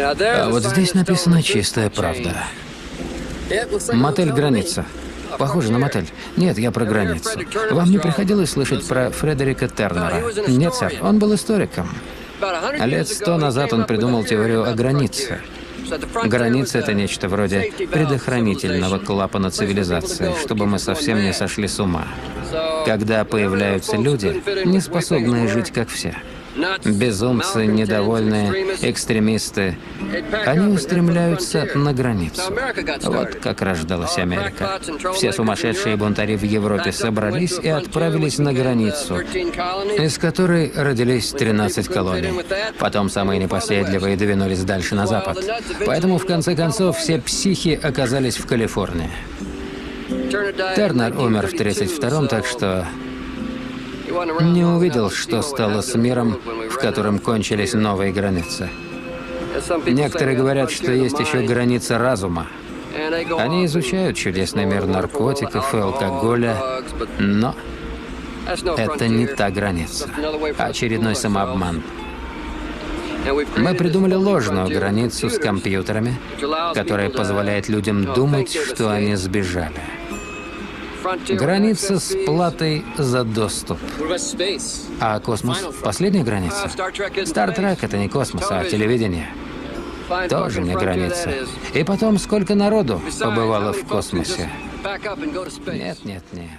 А вот здесь написано «чистая правда». Мотель «Граница». Похоже на мотель. Нет, я про границу. Вам не приходилось слышать про Фредерика Тернера? Нет, сэр. Он был историком. Лет сто назад он придумал теорию о границе. Граница — это нечто вроде предохранительного клапана цивилизации, чтобы мы совсем не сошли с ума. Когда появляются люди, не способные жить как все. Безумцы, недовольные, экстремисты. Они устремляются на границу. Вот как рождалась Америка. Все сумасшедшие бунтари в Европе собрались и отправились на границу, из которой родились 13 колоний. Потом самые непоседливые двинулись дальше на запад. Поэтому, в конце концов, все психи оказались в Калифорнии. Тернер умер в 32-м, так что не увидел, что стало с миром, в котором кончились новые границы. Некоторые говорят, что есть еще граница разума. Они изучают чудесный мир наркотиков и алкоголя, но это не та граница, очередной самообман. Мы придумали ложную границу с компьютерами, которая позволяет людям думать, что они сбежали. Граница с платой за доступ. А космос — последняя граница? Стартрек — это не космос, а телевидение. Тоже не граница. И потом, сколько народу побывало в космосе? Нет, нет, нет.